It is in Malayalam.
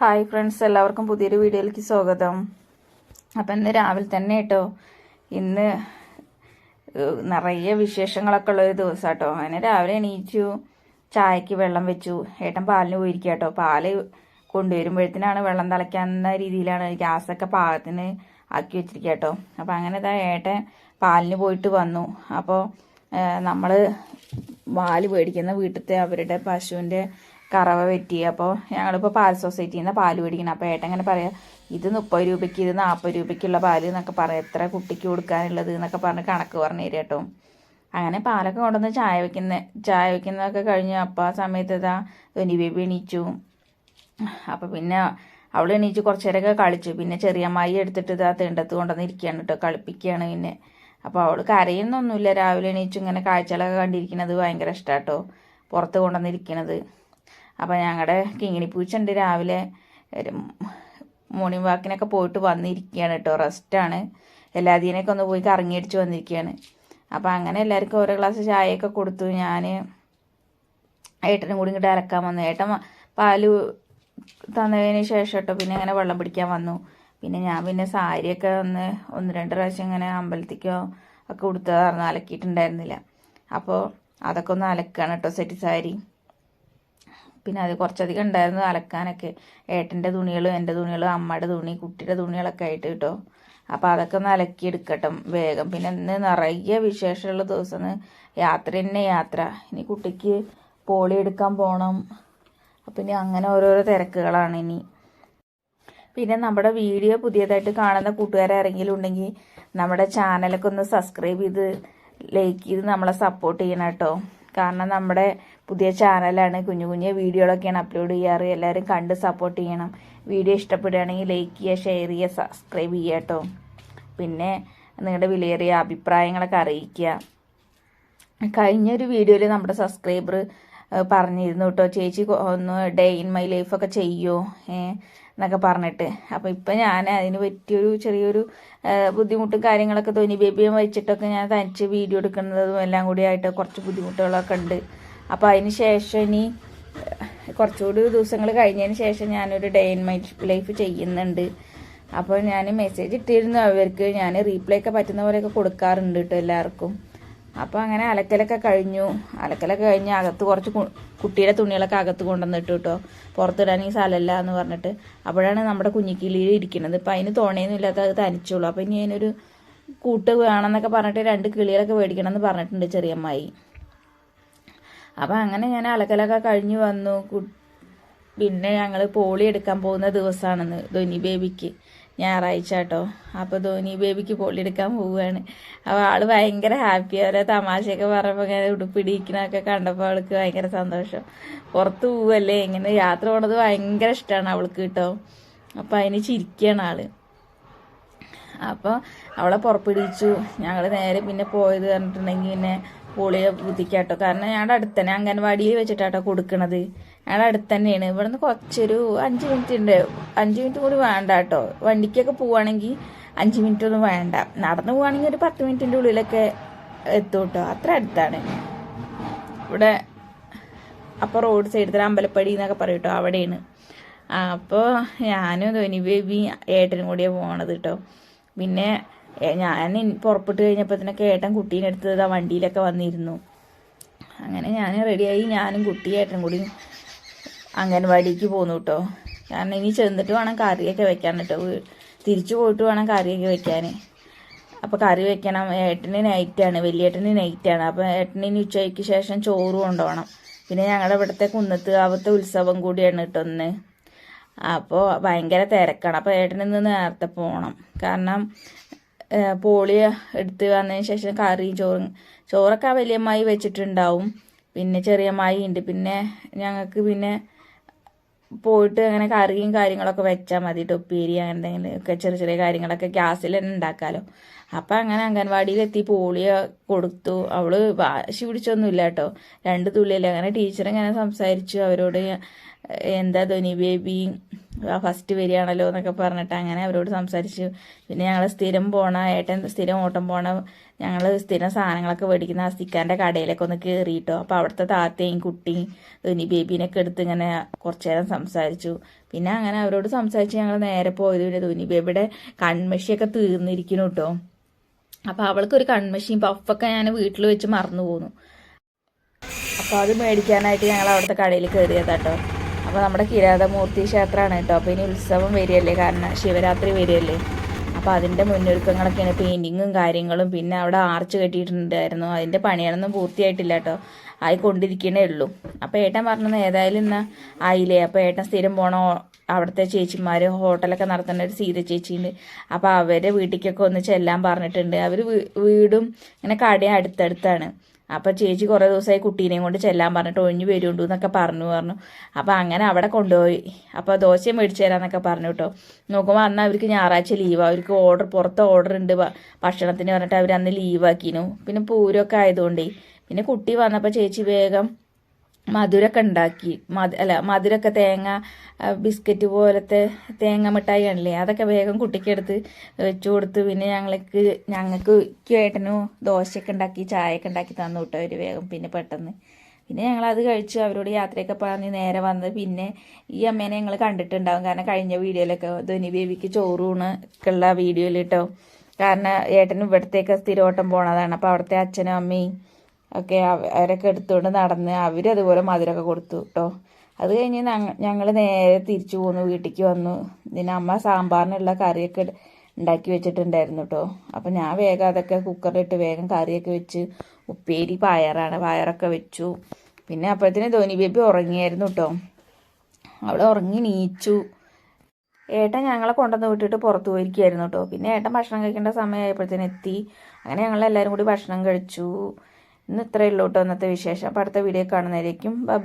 ഹായ് ഫ്രണ്ട്സ് എല്ലാവർക്കും പുതിയൊരു വീഡിയോയിലേക്ക് സ്വാഗതം. അപ്പം ഇന്ന് രാവിലെ തന്നെ കേട്ടോ. ഇന്ന് നിറയെ വിശേഷങ്ങളൊക്കെ ഉള്ള ഒരു ദിവസം കേട്ടോ അങ്ങനെ രാവിലെ എണീച്ചു ചായക്ക് വെള്ളം വെച്ചു. ഏട്ടൻ പാലിന് പോയിരിക്കുക കേട്ടോ. പാൽ കൊണ്ടുവരുമ്പോഴത്തേനാണ് വെള്ളം തിളയ്ക്കാവുന്ന രീതിയിലാണ് ഗ്യാസൊക്കെ പാകത്തിന് ആക്കി വെച്ചിരിക്കുക കേട്ടോ. അപ്പം അങ്ങനെ ഇതാ ഏട്ടൻ പാലിന് പോയിട്ട് വന്നു. അപ്പോൾ നമ്മൾ പാൽ മേടിക്കുന്ന വീട്ടിലത്തെ അവരുടെ പശുവിന്റെ കറവ വെറ്റി അപ്പോൾ ഞങ്ങളിപ്പോൾ പാൽ സൊസൈറ്റിയിൽ നിന്ന് പാൽ മേടിക്കണം. അപ്പോൾ ഏട്ടൻ ഇങ്ങനെ പറയാം ഇത് മുപ്പത് രൂപയ്ക്ക് ഇത് നാൽപ്പത് രൂപയ്ക്കുള്ള പാൽ എന്നൊക്കെ പറയാം. എത്ര കുട്ടിക്ക് കൊടുക്കാനുള്ളത് എന്നൊക്കെ പറഞ്ഞ് കണക്ക് പറഞ്ഞു തരും കേട്ടോ. അങ്ങനെ പാലൊക്കെ കൊണ്ടുവന്ന് ചായ വെക്കുന്ന ചായ വെക്കുന്നതൊക്കെ കഴിഞ്ഞ് അപ്പോൾ ആ സമയത്ത് ഇതാ ധോനി ബേബി എണീച്ചു. അപ്പോൾ പിന്നെ അവൾ എണീച്ച് കുറച്ച് നേരമൊക്കെ കളിച്ചു. പിന്നെ ചെറിയ മായി എടുത്തിട്ട് ഇതാ തിണ്ടത്ത് കൊണ്ടുവന്ന് ഇരിക്കുകയാണ് കേട്ടോ കളിപ്പിക്കുകയാണ് പിന്നെ. അപ്പോൾ അവൾ കരയുന്നൊന്നുമില്ല. രാവിലെ എണീച്ചു ഇങ്ങനെ കാഴ്ചകളൊക്കെ കണ്ടിരിക്കുന്നത് ഭയങ്കര ഇഷ്ടമാണ് കേട്ടോ പുറത്ത് കൊണ്ടുവന്നിരിക്കണത് അപ്പോൾ ഞങ്ങളുടെ കിങ്ങിണി പൂച്ചുണ്ട് രാവിലെ മോർണിംഗ് വാക്കിനൊക്കെ പോയിട്ട് വന്നിരിക്കുകയാണ് കേട്ടോ റെസ്റ്റാണ് എല്ലാതിനൊക്കെ ഒന്ന് പോയി കറങ്ങിയടിച്ച് വന്നിരിക്കുകയാണ് അപ്പോൾ അങ്ങനെ എല്ലാവർക്കും ഓരോ ഗ്ലാസ് ചായയൊക്കെ കൊടുത്തു. ഞാൻ ഏട്ടനും കൂടി ഇങ്ങോട്ട് അലക്കാൻ വന്നു. ഏട്ടൻ പാൽ തന്നതിന് ശേഷം കേട്ടോ പിന്നെ അങ്ങനെ വെള്ളം പിടിക്കാൻ വന്നു. പിന്നെ ഞാൻ പിന്നെ സാരിയൊക്കെ ഒന്ന് ഒന്ന് രണ്ട് പ്രാവശ്യം ഇങ്ങനെ അമ്പലത്തിക്കോ ഒക്കെ കൊടുത്തതായിരുന്നു അലക്കിയിട്ടുണ്ടായിരുന്നില്ല. അപ്പോൾ അതൊക്കെ ഒന്ന് അലക്കുകയാണ് കേട്ടോ സെറ്റ് സാരി. പിന്നെ അത് കുറച്ചധികം ഉണ്ടായിരുന്നു അലക്കാനൊക്കെ. ഏട്ടന്റെ തുണികളും എന്റെ തുണികളും അമ്മയുടെ തുണി കുട്ടിയുടെ തുണികളൊക്കെ ആയിട്ട് കേട്ടോ. അപ്പോൾ അതൊക്കെ ഒന്ന് അലക്കി എടുക്കട്ടെ വേഗം. പിന്നെ ഇന്ന് നിറയെ വിശേഷമുള്ള ദിവസം ഇന്ന് യാത്ര തന്നെ യാത്ര. ഇനി കുട്ടിക്ക് പോളി എടുക്കാൻ പോകണം അപ്പം ഇനി അങ്ങനെ ഓരോരോ തിരക്കുകളാണ് ഇനി. പിന്നെ നമ്മുടെ വീഡിയോ പുതിയതായിട്ട് കാണുന്ന കൂട്ടുകാരാരെങ്കിലും ഉണ്ടെങ്കിൽ നമ്മുടെ ചാനലൊക്കെ ഒന്ന് സബ്സ്ക്രൈബ് ചെയ്ത് ലൈക്ക് ചെയ്ത് നമ്മളെ സപ്പോർട്ട് ചെയ്യണം കേട്ടോ. കാരണം നമ്മുടെ പുതിയ ചാനലാണ്. കുഞ്ഞു കുഞ്ഞു വീഡിയോകളൊക്കെയാണ് അപ്ലോഡ് ചെയ്യാറ്. എല്ലാവരും കണ്ട് സപ്പോർട്ട് ചെയ്യണം. വീഡിയോ ഇഷ്ടപ്പെടുകയാണെങ്കിൽ ലൈക്ക് ചെയ്യുക ഷെയർ ചെയ്യുക സബ്സ്ക്രൈബ് ചെയ്യുക കേട്ടോ. പിന്നെ നിങ്ങളുടെ വിലയേറിയ അഭിപ്രായങ്ങളൊക്കെ അറിയിക്കുക. കഴിഞ്ഞൊരു വീഡിയോയിൽ നമ്മുടെ സബ്സ്ക്രൈബർ പറഞ്ഞിരുന്നു കേട്ടോ ചേച്ചി ഒന്ന് ഡേ ഇൻ മൈ ലൈഫൊക്കെ ചെയ്യുമോ എന്നൊക്കെ പറഞ്ഞിട്ട്. അപ്പോൾ ഇപ്പം ഞാൻ അതിന് പറ്റിയൊരു ചെറിയൊരു ബുദ്ധിമുട്ടും കാര്യങ്ങളൊക്കെ തോന്നി. ബേബിയും വെച്ചിട്ടൊക്കെ ഞാൻ തനിച്ച് വീഡിയോ എടുക്കുന്നതും എല്ലാം കൂടി ആയിട്ട് കുറച്ച് ബുദ്ധിമുട്ടുകളൊക്കെ ഉണ്ട്. അപ്പോൾ അതിന് ശേഷം ഇനി കുറച്ചുകൂടി ദിവസങ്ങൾ കഴിഞ്ഞതിന് ശേഷം ഞാനൊരു ഡേ ഇൻ മൈ ലൈഫ് ചെയ്യുന്നുണ്ട്. അപ്പോൾ ഞാൻ മെസ്സേജ് ഇട്ടിരുന്നു അവർക്ക്. ഞാൻ റീപ്ലൈ ഒക്കെ പറ്റുന്ന പോലെയൊക്കെ കൊടുക്കാറുണ്ട് കേട്ടോ എല്ലാവർക്കും. അപ്പോൾ അങ്ങനെ അലക്കലൊക്കെ കഴിഞ്ഞു. അലക്കലൊക്കെ കഴിഞ്ഞ് അകത്ത് കുറച്ച് കുട്ടിയുടെ തുണികളൊക്കെ അകത്ത് കൊണ്ടുവന്നിട്ട് കേട്ടോ പുറത്തിടാൻ ഈ സ്ഥലമല്ല എന്ന് പറഞ്ഞിട്ട്. അപ്പോഴാണ് നമ്മുടെ കുഞ്ഞിക്കിളിയിൽ ഇരിക്കുന്നത്. ഇപ്പം അതിന് തോണയൊന്നും ഇല്ലാത്ത അത് തനിച്ചുള്ളൂ. അപ്പോൾ ഇനി അതിനൊരു കൂട്ട് വേണമെന്നൊക്കെ പറഞ്ഞിട്ട് രണ്ട് കിളികളൊക്കെ മേടിക്കണം എന്ന് പറഞ്ഞിട്ടുണ്ട് ചെറിയമ്മായി അപ്പം അങ്ങനെ ഞാൻ അലക്കലൊക്കെ കഴിഞ്ഞു വന്നു. പിന്നെ ഞങ്ങൾ പോളി എടുക്കാൻ പോകുന്ന ദിവസമാണെന്ന് ധോനി ബേബിക്ക് ഞായറാഴ്ച കേട്ടോ അപ്പോൾ ധോനി ബേബിക്ക് പോളി എടുക്കാൻ പോവുകയാണ്. അപ്പോൾ ആൾ ഭയങ്കര ഹാപ്പി. ഓരോ തമാശയൊക്കെ പറഞ്ഞപ്പോൾ ഇങ്ങനെ ഉടുപ്പിടിക്കണമൊക്കെ കണ്ടപ്പോൾ അവൾക്ക് ഭയങ്കര സന്തോഷം. പുറത്ത് പോവല്ലേ? ഇങ്ങനെ യാത്ര പോണത് ഭയങ്കര ഇഷ്ടമാണ് അവൾക്ക് കേട്ടോ അപ്പോൾ അതിന് ചിരിക്കുകയാണ് ആൾ. അപ്പോൾ അവളെ പുറപ്പെടുവിച്ചു. ഞങ്ങൾ നേരെ പിന്നെ പോയത് പറഞ്ഞിട്ടുണ്ടെങ്കിൽ പിന്നെ പോളിയെ ബുദ്ധിക്കാട്ടോ. കാരണം ഞങ്ങളുടെ അടുത്ത് തന്നെ അംഗൻവാടിയിൽ വെച്ചിട്ടാട്ടോ കൊടുക്കണത്. ഞങ്ങളുടെ അടുത്ത് തന്നെയാണ് ഇവിടുന്ന് കുറച്ചൊരു അഞ്ച് മിനിറ്റ് ഉണ്ട്. അഞ്ച് മിനിറ്റ് കൂടി വേണ്ട കേട്ടോ വണ്ടിക്കൊക്കെ പോവുകയാണെങ്കിൽ അഞ്ച് മിനിറ്റ് ഒന്നും വേണ്ട. നടന്നു പോവുകയാണെങ്കിൽ ഒരു പത്ത് മിനിറ്റിന്റെ ഉള്ളിലൊക്കെ എത്തും കേട്ടോ അത്ര അടുത്താണ്. ഇവിടെ അപ്പോൾ റോഡ് സൈഡിൽ അമ്പലപ്പടി എന്നൊക്കെ പറയും കേട്ടോ അവിടെയാണ്. അപ്പോൾ ഞാനും ധോനി ബേബി ഏട്ടനും കൂടിയാണ് പോണത് കേട്ടോ പിന്നെ ഞാൻ പുറപ്പെട്ട് പുറപ്പെട്ട് കഴിഞ്ഞപ്പോഴത്തേനൊക്കെ ഏട്ടൻ കുട്ടീനെ എടുത്തത് ഇതാ വണ്ടിയിലൊക്കെ വന്നിരുന്നു. അങ്ങനെ ഞാൻ റെഡിയായി ഞാനും കുട്ടി ഏട്ടനും കൂടി അംഗൻവാടിക്ക് പോന്നു കേട്ടോ കാരണം ഇനി ചെന്നിട്ട് വേണം കറിയൊക്കെ വെക്കാൻ കേട്ടോ തിരിച്ചു പോയിട്ട് വേണം കറിയൊക്കെ വെക്കാൻ അപ്പോൾ കറി വെക്കണം. ഏട്ടന് നൈറ്റാണ് വലിയേട്ടന് നൈറ്റാണ് അപ്പോൾ ഏട്ടന് ഇനി ഉച്ചയ്ക്ക് ശേഷം ചോറ് കൊണ്ടുപോകണം. പിന്നെ ഞങ്ങളുടെ ഇവിടുത്തെ കുന്നത്ത് ആവത്തെ ഉത്സവം കൂടിയാണ് കേട്ടോ ഒന്ന് അപ്പോൾ ഭയങ്കര തിരക്കാണ്. അപ്പോൾ ഏട്ടനിന്ന് നിന്ന് നേരത്തെ പോകണം കാരണം പോളിയോ എടുത്ത് വന്നതിന് ശേഷം കറിയും ചോറും ചോറൊക്കെ വലിയമായി വെച്ചിട്ടുണ്ടാവും. പിന്നെ ചെറിയമ്മായി ഉണ്ട്. പിന്നെ ഞങ്ങൾക്ക് പിന്നെ പോയിട്ട് അങ്ങനെ കറിയും കാര്യങ്ങളൊക്കെ വെച്ചാൽ മതി. ടൊപ്പേരി അങ്ങനെ എന്തെങ്കിലും ഒക്കെ ചെറിയ ചെറിയ കാര്യങ്ങളൊക്കെ ഗ്യാസിൽ തന്നെ ഉണ്ടാക്കാമല്ലോ അപ്പം അങ്ങനെ അംഗൻവാടിയിലെത്തി പോളിയോ കൊടുത്തു. അവൾ വാശി പിടിച്ചൊന്നുമില്ല കേട്ടോ. രണ്ട് തുള്ളിയല്ലേ? അങ്ങനെ ടീച്ചർ ഇങ്ങനെ സംസാരിച്ചു. അവരോട് എന്താ ധോനി ബേബി ഫസ്റ്റ് വരികയാണല്ലോ എന്നൊക്കെ പറഞ്ഞിട്ട് അങ്ങനെ അവരോട് സംസാരിച്ചു. പിന്നെ ഞങ്ങൾ സ്ഥിരം പോണ ഏട്ടൻ സ്ഥിരം ഓട്ടം പോണ ഞങ്ങൾ സ്ഥിരം സാധനങ്ങളൊക്കെ മേടിക്കുന്ന അസ്തിക്കാന്റെ കടയിലൊക്കെ ഒന്ന് കയറിയിട്ടോ അപ്പോൾ അവിടുത്തെ താത്തയും കുട്ടിയും ഇനി ബേബീനൊക്കെ എടുത്ത് ഇങ്ങനെ കുറച്ചു നേരം സംസാരിച്ചു. പിന്നെ അങ്ങനെ അവരോട് സംസാരിച്ച് ഞങ്ങൾ നേരെ പോയത് പിന്നെ ധോനി ബേബിയുടെ കൺമഷിയൊക്കെ തീർന്നിരിക്കുന്നു കേട്ടോ അപ്പോൾ അവൾക്കൊരു കൺമഷിയും പഫൊക്കെ ഞാൻ വീട്ടിൽ വെച്ച് മറന്നു പോന്നു. അപ്പോൾ അത് മേടിക്കാനായിട്ട് ഞങ്ങൾ അവിടുത്തെ കടയിൽ കയറിയതാട്ടോ അപ്പോൾ നമ്മുടെ കിരാതമൂർത്തി ക്ഷേത്രമാണ് കേട്ടോ. അപ്പോൾ ഇനി ഉത്സവം വരികയല്ലേ? കാരണം ശിവരാത്രി വരികയല്ലേ? അപ്പോൾ അതിന്റെ മുന്നൊരുക്കങ്ങളൊക്കെയാണ് പെയിന്റിങ്ങും കാര്യങ്ങളും. പിന്നെ അവിടെ ആർച്ച് കെട്ടിയിട്ടുണ്ടായിരുന്നു. അതിന്റെ പണിയാണൊന്നും പൂർത്തിയായിട്ടില്ല കേട്ടോ. ആയി കൊണ്ടിരിക്കണേ ഉള്ളൂ. അപ്പോൾ ഏട്ടൻ പറഞ്ഞത് ഏതായാലും ഇന്ന് ആയില്ലേ? അപ്പോൾ ഏട്ടൻ സ്ഥിരം പോണ അവിടുത്തെ ചേച്ചിമാർ ഹോട്ടലൊക്കെ നടത്തുന്ന ഒരു സീത ചേച്ചിയുണ്ട്. അപ്പോൾ അവരെ വീട്ടിലേക്കൊക്കെ ഒന്ന് ചെല്ലാൻ പറഞ്ഞിട്ടുണ്ട്. അവർ വീടും ഇങ്ങനെ കടയും അടുത്തടുത്താണ്. അപ്പോൾ ചേച്ചി കുറേ ദിവസമായി കുട്ടീനെയും കൊണ്ട് ചെല്ലാൻ പറഞ്ഞിട്ട് ഒഴിഞ്ഞു വരുണ്ടു എന്നൊക്കെ പറഞ്ഞു പറഞ്ഞു. അപ്പോൾ അങ്ങനെ അവിടെ കൊണ്ടുപോയി. അപ്പോൾ ദോശയും മേടിച്ചു തരാമെന്നൊക്കെ പറഞ്ഞു കേട്ടോ. നോക്കുമ്പോൾ അന്ന് അവർക്ക് ഞായറാഴ്ച ലീവ് അവർക്ക് ഓർഡർ പുറത്ത് ഓർഡർ ഉണ്ട് ഭക്ഷണത്തിന് പറഞ്ഞിട്ട് അവർ അന്ന് ലീവാക്കിനു പിന്നെ പൂരമൊക്കെ ആയതുകൊണ്ടേ. പിന്നെ കുട്ടി വന്നപ്പോൾ ചേച്ചി വേഗം മധുരമൊക്കെ ഉണ്ടാക്കി. മധു അല്ല മധുരമൊക്കെ തേങ്ങ ബിസ്ക്കറ്റ് പോലത്തെ തേങ്ങ മിഠായി ആണല്ലേ? അതൊക്കെ വേഗം കുട്ടിക്കെടുത്ത് വെച്ചു കൊടുത്ത് പിന്നെ ഞങ്ങൾക്ക് ഞങ്ങൾക്ക് ഏട്ടനും ദോശയൊക്കെ ഉണ്ടാക്കി ചായയൊക്കെ ഉണ്ടാക്കി തന്നു വിട്ടോ അവർ വേഗം പിന്നെ പെട്ടെന്ന്. പിന്നെ ഞങ്ങൾ അത് കഴിച്ച്. അവരോട് യാത്രയൊക്കെ പറഞ്ഞ് നേരെ വന്നത് പിന്നെ ഈ അമ്മേനെ ഞങ്ങൾ കണ്ടിട്ടുണ്ടാവും. കാരണം കഴിഞ്ഞ വീഡിയോയിലൊക്കെ ധ്വനി ബേബിക്ക് ചോറൂണ് ഒക്കെ ഉള്ള വീഡിയോയിൽ കേട്ടോ. കാരണം ഏട്ടനും ഇവിടത്തേക്ക് സ്ഥിരോട്ടം പോണതാണ്. അപ്പോൾ അവിടുത്തെ അച്ഛനും അമ്മയും ഒക്കെ അവ- അവരൊക്കെ എടുത്തുകൊണ്ട് നടന്ന് അവരും അതുപോലെ മധുരമൊക്കെ കൊടുത്തു കേട്ടോ അത് കഴിഞ്ഞ് ഞങ്ങൾ നേരെ തിരിച്ചു പോന്നു വീട്ടിലേക്ക് വന്നു. ഇതിന് അമ്മ സാമ്പാറിനുള്ള കറിയൊക്കെ ഉണ്ടാക്കി വെച്ചിട്ടുണ്ടായിരുന്നു കേട്ടോ അപ്പം ഞാൻ വേഗം അതൊക്കെ കുക്കറിലിട്ട് വേഗം കറിയൊക്കെ വെച്ച് ഉപ്പേരി പയറാണ്. പയറൊക്കെ വെച്ചു. പിന്നെ അപ്പോഴത്തേന് ധോനി ബേബി ഉറങ്ങിയായിരുന്നു കേട്ടോ അവിടെ ഉറങ്ങി നീച്ചു. ഏട്ടൻ ഞങ്ങളെ കൊണ്ടുവന്ന് വിട്ടിട്ട് പുറത്ത് പോയിരിക്കുകയായിരുന്നു കേട്ടോ പിന്നെ ഏട്ടൻ ഭക്ഷണം കഴിക്കേണ്ട സമയമായപ്പോഴത്തേന് എത്തി. അങ്ങനെ ഞങ്ങൾ എല്ലാവരും കൂടി ഭക്ഷണം കഴിച്ചു. ഇന്ന് ഇത്രയേ ഉള്ളൂ കേട്ടോ. ഇന്നത്തെ വിശേഷം. അപ്പോൾ അടുത്ത വീഡിയോ കാണുന്നതായിരിക്കും. ബൈ